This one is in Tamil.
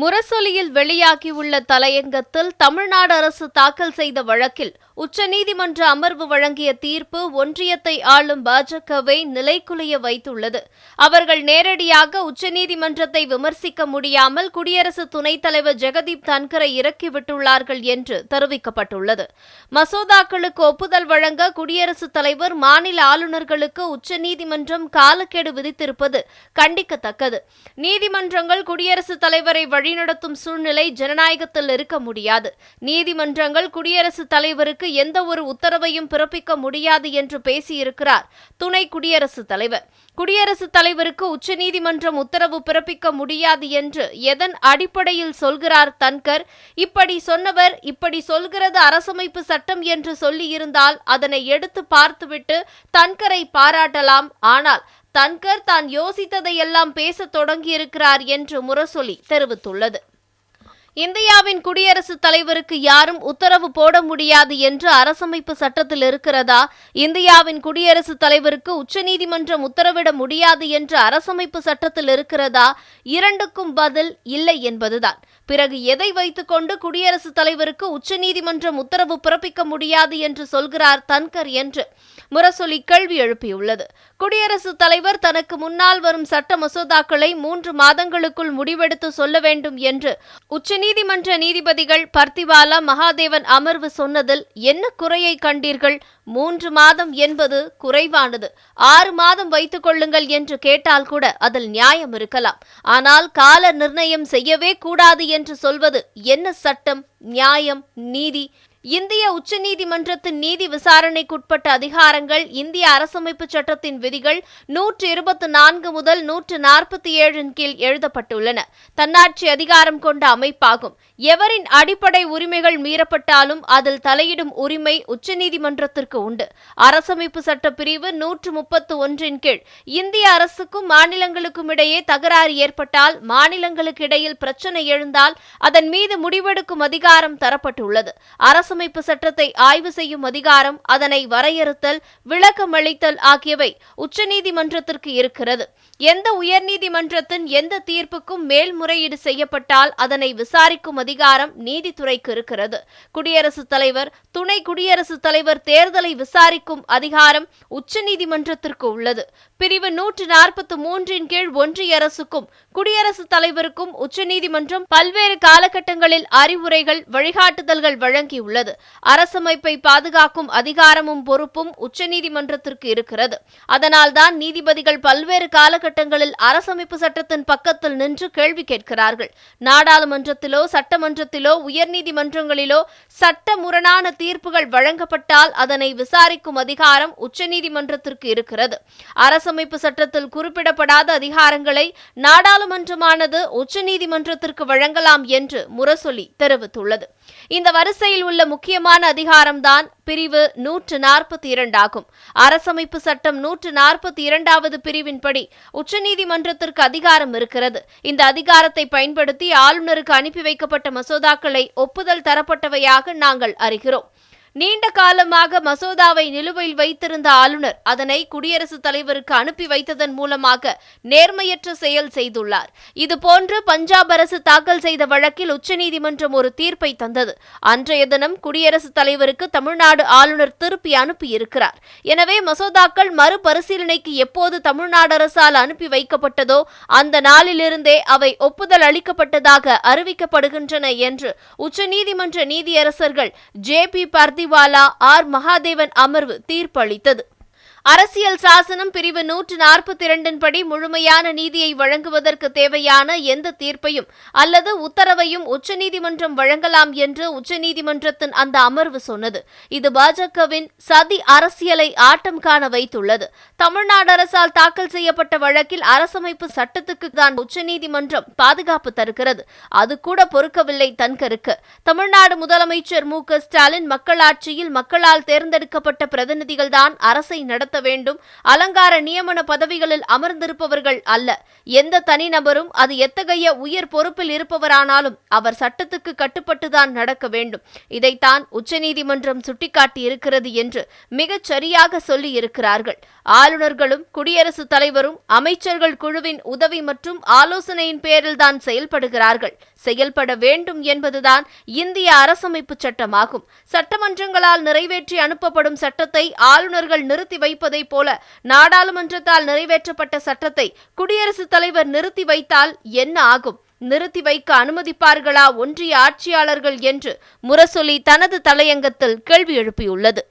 முரசொலியில் வெளியாகியுள்ள தலையங்கத்தில் தமிழ்நாடு அரசு தாக்கல் செய்த வழக்கில் உச்சநீதிமன்ற அமர்வு வழங்கிய தீர்ப்பு ஒன்றியத்தை ஆளும் பாஜகவை நிலைக்குலைய வைத்துள்ளது. அவர்கள் நேரடியாக உச்சநீதிமன்றத்தை விமர்சிக்க முடியாமல் குடியரசு துணைத் தலைவர் ஜெகதீப் தன்கரை இறக்கிவிட்டுள்ளார்கள் என்று தெரிவிக்கப்பட்டுள்ளது. மசோதாக்களுக்கு ஒப்புதல் வழங்க குடியரசுத் தலைவர் மாநில ஆளுநர்களுக்கு உச்சநீதிமன்றம் காலக்கெடு விதித்திருப்பது கண்டிக்கத்தக்கது. நீதிமன்றங்கள் குடியரசுத் தலைவரை வழிநடத்தும் சூழ்நிலை ஜனநாயகத்தில் இருக்க முடியாது. நீதிமன்றங்கள் குடியரசுத் தலைவருக்கு எந்த ஒரு உத்தரவையும் பிறப்பிக்க முடியாது என்று பேசியிருக்கிறார் துணை குடியரசுத் தலைவர். குடியரசுத் தலைவருக்கு உச்சநீதிமன்றம் உத்தரவு பிறப்பிக்க முடியாது என்று எதன் அடிப்படையில் சொல்கிறார் தன்கர்? இப்படி சொன்னவர் இப்படி சொல்கிறது அரசமைப்பு சட்டம் என்று சொல்லியிருந்தால் அதனை எடுத்து பார்த்துவிட்டு தன்கரை பாராட்டலாம். ஆனால் தன்கர் தான் யோசித்ததையெல்லாம் பேசத் தொடங்கியிருக்கிறார் என்று முரசொலி தெரிவித்துள்ளது. இந்தியாவின் குடியரசுத் தலைவருக்கு யாரும் உத்தரவு போட முடியாது என்று அரசமைப்பு சட்டத்தில் இருக்கிறதா? இந்தியாவின் குடியரசுத் தலைவருக்கு உச்சநீதிமன்றம் உத்தரவிட முடியாது என்று அரசமைப்பு சட்டத்தில் இருக்கிறதா? இரண்டுக்கும் பதில் இல்லை என்பதுதான். பிறகு எதை வைத்துக்கொண்டு குடியரசுத் தலைவருக்கு உச்சநீதிமன்றம் உத்தரவு பிறப்பிக்க முடியாது என்று சொல்கிறார் தன்கர் என்று முரசொலி கேள்வி எழுப்பியுள்ளது. குடியரசுத் தலைவர் தனக்கு முன்னால் வரும் சட்ட மசோதாக்களை மூன்று மாதங்களுக்குள் முடிவெடுத்து சொல்ல வேண்டும் என்று உச்சநீதிமன்ற நீதிபதிகள் பர்த்திவாலா மகாதேவன் அமர்வு சொன்னதில் என்ன குறையை கண்டீர்கள்? மூன்று மாதம் என்பது குறைவானது. ஆறு மாதம் வைத்துக் கொள்ளுங்கள் என்று கேட்டால் கூட அதில் நியாயம் இருக்கலாம். ஆனால் கால நிர்ணயம் செய்யவே கூடாது என்று சொல்வது என்ன சட்டம் நியாயம் நீதி? இந்திய உச்சநீதிமன்றத்தின் நீதி விசாரணைக்குட்பட்ட அதிகாரங்கள் இந்திய அரசமைப்பு சட்டத்தின் விதிகள் நூற்று இருபத்தி நான்கு முதல் நூற்று நாற்பத்தி ஏழின் கீழ் எழுதப்பட்டுள்ளன. தன்னாட்சி அதிகாரம் கொண்ட அமைப்பாகும். எவரின் அடிப்படை உரிமைகள் மீறப்பட்டாலும் அதில் தலையிடும் உரிமை உச்சநீதிமன்றத்திற்கு உண்டு. அரசமைப்பு சட்ட பிரிவு நூற்று முப்பத்து ஒன்றின் கீழ் இந்திய அரசுக்கும் மாநிலங்களுக்கும் இடையே தகராறு ஏற்பட்டால் மாநிலங்களுக்கு இடையில் பிரச்சனை எழுந்தால் அதன் மீது முடிவெடுக்கும் அதிகாரம் தரப்பட்டுள்ளது. அரசு அரசமைப்பு சட்டத்தை ஆய்வு செய்யும் அதிகாரம் அதனை வரையறுத்தல் விளக்கமளித்தல் ஆகியவை உச்சநீதிமன்றத்திற்கு இருக்கிறது. எந்த உயர்நீதிமன்றத்தின் எந்த தீர்ப்புக்கும் மேல்முறையீடு செய்யப்பட்டால் அதனை விசாரிக்கும் அதிகாரம் நீதித்துறைக்கு இருக்கிறது. குடியரசுத் தலைவர் துணை குடியரசுத் தலைவர் தேர்தலை விசாரிக்கும் அதிகாரம் உச்சநீதிமன்றத்திற்கு உள்ளது. பிரிவு நூற்று நாற்பத்தி மூன்றின் கீழ் ஒன்றிய அரசுக்கும் குடியரசுத் தலைவருக்கும் உச்சநீதிமன்றம் பல்வேறு காலகட்டங்களில் அறிவுரைகள் வழிகாட்டுதல்கள் வழங்கியுள்ளது. இருக்கிறது. அரசமைப்பை பாதுகாக்கும் அதிகாரமும் பொறுப்பும் உச்சநீதிமன்றத்திற்கு இருக்கிறது. அதனால்தான் நீதிபதிகள் பல்வேறு காலகட்டங்களில் அரசமைப்பு சட்டத்தின் பக்கத்தில் நின்று கேள்வி கேட்கிறார்கள். நாடாளுமன்றத்திலோ சட்டமன்றத்திலோ உயர்நீதிமன்றங்களிலோ சட்ட முரணான தீர்ப்புகள் வழங்கப்பட்டால் அதனை விசாரிக்கும் அதிகாரம் உச்சநீதிமன்றத்திற்கு இருக்கிறது. அரசமைப்பு சட்டத்தில் குறிப்பிடப்படாத அதிகாரங்களை நாடாளுமன்றமானது உச்சநீதிமன்றத்திற்கு வழங்கலாம் என்று முரசொலி தெரிவித்துள்ளது. இந்த வரிசையில் உள்ள முக்கியமான அதிகாரம்தான் பிரிவு நூற்று நாற்பத்தி இரண்டாகும் அரசமைப்பு சட்டம் நூற்று நாற்பத்தி இரண்டாவது பிரிவின்படி உச்சநீதிமன்றத்திற்கு அதிகாரம் இருக்கிறது. இந்த அதிகாரத்தை பயன்படுத்தி ஆளுநருக்கு அனுப்பி வைக்கப்பட்ட மசோதாக்களை ஒப்புதல் தரப்பட்டவையாக நாங்கள் அறிகிறோம். நீண்ட காலமாக மசோதாவை நிலுவையில் வைத்திருந்த ஆளுநர் அதனை குடியரசுத் தலைவருக்கு அனுப்பி வைத்ததன் மூலமாக நேர்மையற்ற செயல் செய்துள்ளார். இதுபோன்று பஞ்சாப் அரசு தாக்கல் செய்த வழக்கில் உச்சநீதிமன்றம் ஒரு தீர்ப்பை தந்தது. அன்றைய தினம் குடியரசுத் தலைவருக்கு தமிழ்நாடு ஆளுநர் திருப்பி அனுப்பியிருக்கிறார். எனவே மசோதாக்கள் மறுபரிசீலனைக்கு எப்போது தமிழ்நாடு அரசால் அனுப்பி வைக்கப்பட்டதோ அந்த நாளிலிருந்தே அவை ஒப்புதல் அளிக்கப்பட்டதாக அறிவிக்கப்படுகின்றன என்று உச்சநீதிமன்ற நீதியரசர்கள் J B Pardi Pardiwala R Mahadevan அமர்வு தீர்ப்பளித்தது. அரசியல் சாசனம் பிரிவு நூற்று நாற்பத்தி இரண்டின் படி முழுமையான நீதியை வழங்குவதற்கு தேவையான எந்த தீர்ப்பையும் அல்லது உத்தரவையும் உச்சநீதிமன்றம் வழங்கலாம் என்று உச்சநீதிமன்றத்தின் அந்த அமர்வு சொன்னது. இது பாஜகவின் சதி அரசியலை ஆட்டம் காண வைத்துள்ளது. தமிழ்நாடு அரசால் தாக்கல் செய்யப்பட்ட வழக்கில் அரசமைப்பு சட்டத்துக்கு தான் உச்சநீதிமன்றம் பாதுகாப்பு தருகிறது. அது கூட பொறுக்கவில்லை தன்கருக்கு. தமிழ்நாடு முதலமைச்சர் மு க ஸ்டாலின் மக்களாட்சியில் மக்களால் தேர்ந்தெடுக்கப்பட்ட பிரதிநிதிகள்தான் அரசை நடத்த நடத்த வேண்டும். அலங்கார நியமன பதவிகளில் அமர்ந்திருப்பவர்கள் அல்ல. எந்த தனிநபரும் அது எத்தகைய உயர் பொறுப்பில் இருப்பவரானாலும் அவர் சட்டத்துக்கு கட்டுப்பட்டுதான் நடக்க வேண்டும். இதைத்தான் உச்சநீதிமன்றம் சுட்டிக்காட்டியிருக்கிறது என்று மிகச் சரியாக சொல்லி இருக்கிறார்கள் ஆளுநர்களும் குடியரசுத் தலைவரும் அமைச்சர்கள் குழுவின் உதவி மற்றும் ஆலோசனையின் பேரில்தான் செயல்படுகிறார்கள். செயல்பட வேண்டும் என்பதுதான் இந்திய அரசமைப்பு சட்டமாகும். சட்டமன்றங்களால் நிறைவேற்றி அனுப்பப்படும் சட்டத்தை ஆளுநர்கள் நிறுத்தி வைப்பதைப் போல நாடாளுமன்றத்தால் நிறைவேற்றப்பட்ட சட்டத்தை குடியரசுத் தலைவர் நிறுத்தி வைத்தால் என்ன ஆகும்? நிறுத்தி வைக்க அனுமதிப்பார்களா ஒன்றிய ஆட்சியாளர்கள் என்று முரசொலி தனது தலையங்கத்தில் கேள்வி எழுப்பியுள்ளது.